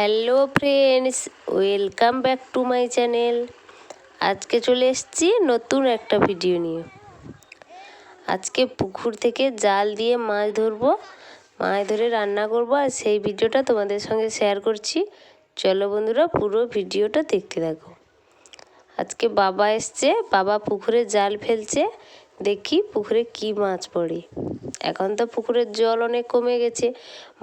Hello friends welcome back to my channel আজকে চলে এসেছি নতুন একটা ভিডিও নিয়ে। আজকে পুকুর থেকে জাল দিয়ে মাছ ধরবো, মাছ ধরে রান্না করব, আর সেই ভিডিওটা তোমাদের সঙ্গে শেয়ার করছি। চলো বন্ধুরা, পুরো ভিডিওটা দেখতে থাকো। আজকে বাবা এসছে, বাবা পুকুরে জাল ফেলছে, দেখি পুকুরে কি মাছ পড়ে। এখন তো পুকুরের জল অনেক কমে গেছে,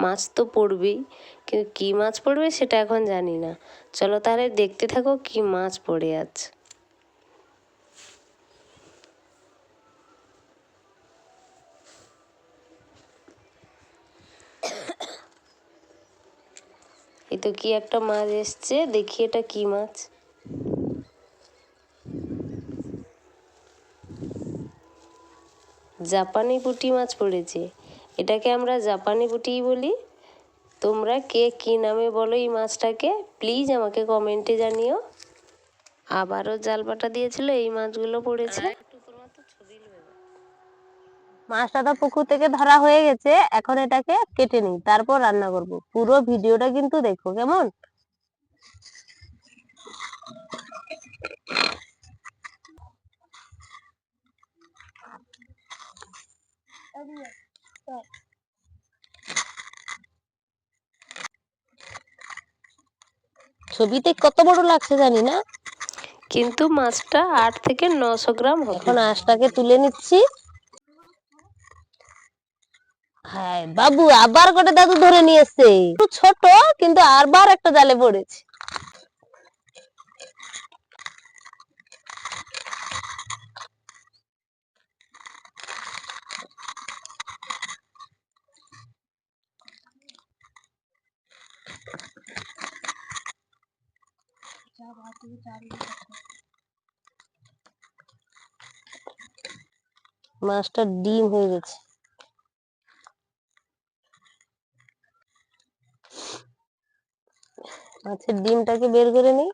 মাছ তো পড়বেই। কিন্তু কী মাছ পড়বে সেটা এখন জানি না। চলো তাহলে দেখতে থাকো কি মাছ পড়ে আছে। এই তো কি একটা মাছ এসছে, দেখি এটা কি মাছ। জাপানি পুঁটি মাছ পড়েছে। এটাকে আমরা জাপানি পুঁটিই বলি। তোমরা কে কী নামে বলো এই মাছটাকে? প্লিজ আমাকে কমেন্টে জানিও। আবারও জাল পাটা দিয়েছিল এই মাছগুলো পড়েছে। মাছটা তো পুকুর থেকে ধরা হয়ে গেছে এখন এটাকে কেটে নিই তারপর রান্না করব। পুরো ভিডিওটা কিন্তু দেখো কেমন? ছবিতে কত বড় লাগছে জানি না? কিন্তু মাছটা আট থেকে নশো গ্রাম এখন আঁশটাকে তুলে নিচ্ছি। হ্যাঁ বাবু আবার কটে দাদু ধরে নিয়ে এসছে ছোট কিন্তু আরবার একটা জালে পড়েছে। মাছটা ডিম হয়ে গেছে। মাছের ডিমটাকে বের করে নিই।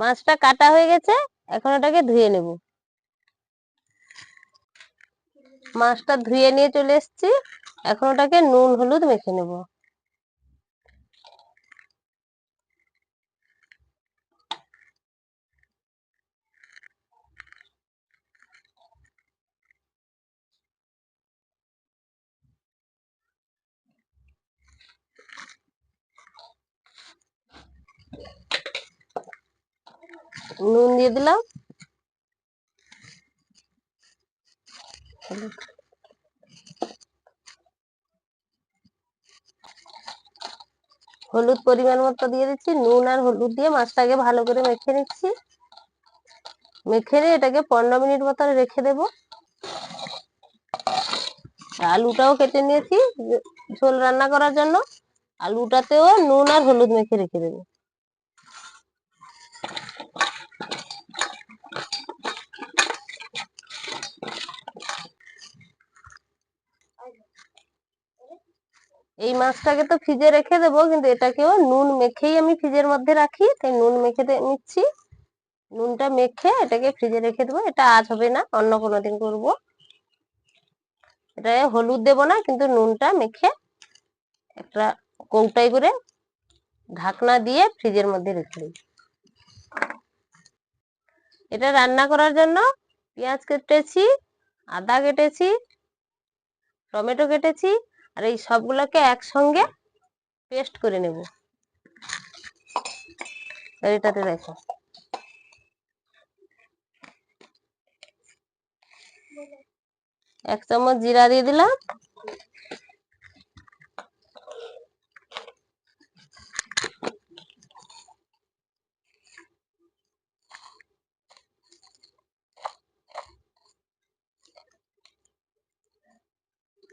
মাছটা কাটা হয়ে গেছে, এখন ওটাকে ধুয়ে নেব। মাছটা ধুয়ে নিয়ে চলে এসেছি, এখন ওটাকে নুন, হলুদ মেখে নেব। নুন দিয়ে দিলাম। হলুদ। পরিমাণ মতো দিয়ে দিচ্ছি। নুন আর হলুদ দিয়ে মাছটাকে ভালো করে মেখে নিচ্ছি। মেখে নিয়ে এটাকে পনেরো মিনিট মতো রেখে দেব। আলুটাও কেটে নিয়েছি ঝোল রান্না করার জন্য। আলুটাতেও নুন আর হলুদ মেখে রেখে দেবো। এই মাছটাকে তো ফ্রিজে রেখে দেবো, কিন্তু এটাকেও নুন মেখেই আমি ফ্রিজের মধ্যে রাখি, তাই নুন মেখে নিচ্ছি। নুনটা মেখে এটাকে ফ্রিজে রেখে দেবো, এটা আজ হবে না, অন্য কোনো দিন করব। এটা হলুদ দেবো না, কিন্তু নুনটা মেখে একটা কৌটাই করে ঢাকনা দিয়ে ফ্রিজের মধ্যে রেখে দিই এটা রান্না করার জন্য পেঁয়াজ কেটেছি, আদা কেটেছি, টমেটো কেটেছি আর এই সবগুলোকে একসঙ্গে পেস্ট করে নেব। এটাতে দেখো। এক চামচ জিরা দিয়ে দিলাম।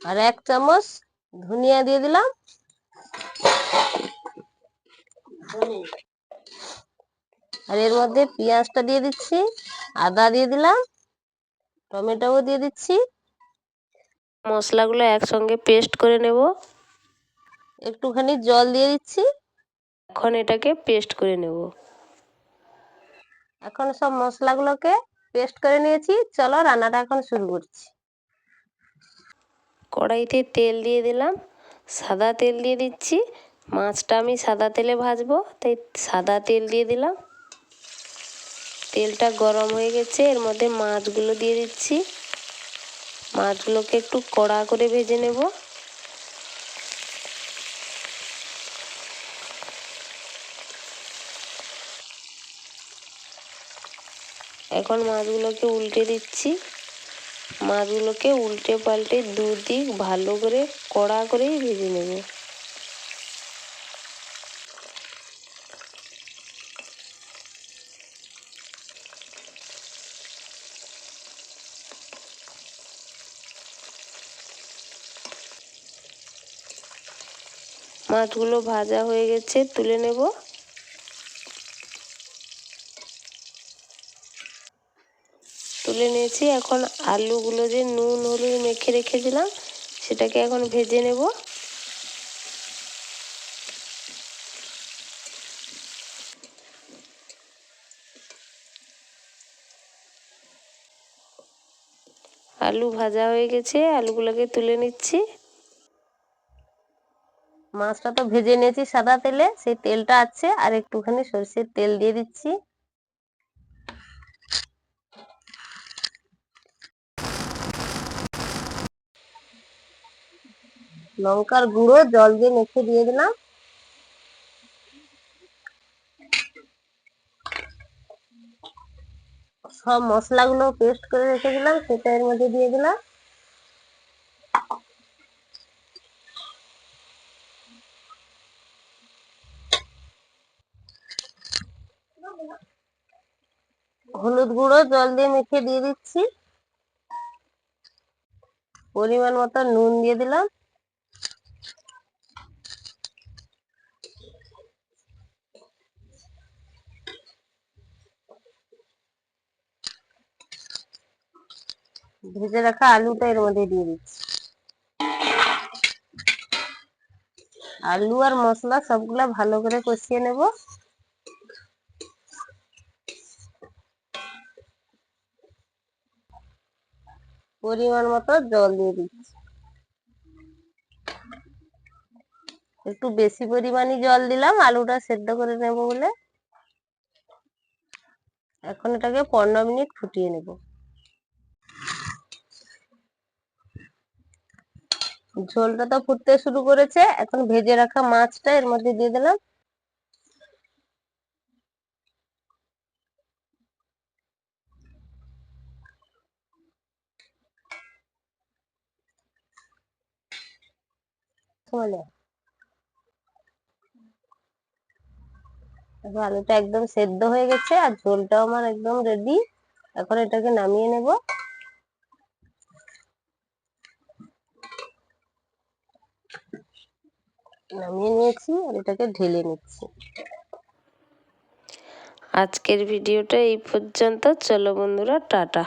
আর এক চামচ ধনিয়া দিয়ে দিলাম। আর এর মধ্যে পেঁয়াজটা দিয়ে দিচ্ছি আদা দিয়ে দিলাম টমেটোও দিয়ে দিচ্ছি। মশলাগুলো একসঙ্গে পেস্ট করে নেব। একটুখানি জল দিয়ে দিচ্ছি। এখন এটাকে পেস্ট করে নেব। এখন সব মশলাগুলোকে পেস্ট করে নিয়েছি। চলো রান্নাটা এখন শুরু করছি। কড়াইতে তেল দিয়ে দিলাম, সাদা তেল দিয়ে দিচ্ছি, মাছটা আমি সাদা তেলে ভাজবো, তাই সাদা তেল দিয়ে দিলাম। তেলটা গরম হয়ে গেছে, এর মধ্যে মাছগুলো দিয়ে দিচ্ছি। মাছগুলোকে একটু কড়া করে ভেজে নেব। এখন মাছগুলোকে উল্টে দিচ্ছি। মাছগুলোকে উল্টে পাল্টে দুদিক ভালো করে কড়া করেই ভেজে নেব। মাছগুলো ভাজা হয়ে গেছে, তুলে নেব। তুলে নিয়েছি। এখন আলুগুলো যে নুন, হলুদ মেখে রেখেছিলাম সেটাকে এখন ভেজে নেব। আলু ভাজা হয়ে গেছে, আলুগুলোকে তুলে নিচ্ছি। মাছটা তো ভেজে নিয়েছি সাদা তেলে, সেই তেলটা আছে, আর একটুখানি সরষের তেল দিয়ে দিচ্ছি। লঙ্কার গুঁড়ো, জল দিয়ে মেখে দিয়ে দিলাম। সব মশলাগুলো পেস্ট করে রেখে দিলাম সেটা এর মধ্যে দিয়ে দিলাম। হলুদ গুঁড়ো, জল দিয়ে মেখে দিয়ে দিচ্ছি। পরিমাণ মতো নুন দিয়ে দিলাম। ভেজে রাখা আলুটা এর মধ্যে দিয়ে দিচ্ছি। আলু আর মশলা সবগুলা ভালো করে কষিয়ে নেব। পরিমাণ মতো জল দিয়ে দিচ্ছি। একটু বেশি পরিমাণে জল দিলাম, আলুটা সেদ্ধ করে নেব বলে। এখন এটাকে পনেরো মিনিট ফুটিয়ে নেব। ঝোলটা তো ফুটতে শুরু করেছে, এখন ভেজে রাখা মাছটা এর মধ্যে দিয়ে দিলাম। আলুটা একদম সেদ্ধ হয়ে গেছে আর ঝোলটাও আমার একদম রেডি এখন এটাকে নামিয়ে নেব। নামিয়ে নিয়েছি আর এটাকে ঢেলে নিচ্ছি। আজকের ভিডিওটা এই পর্যন্ত। চলো বন্ধুরা টাটা।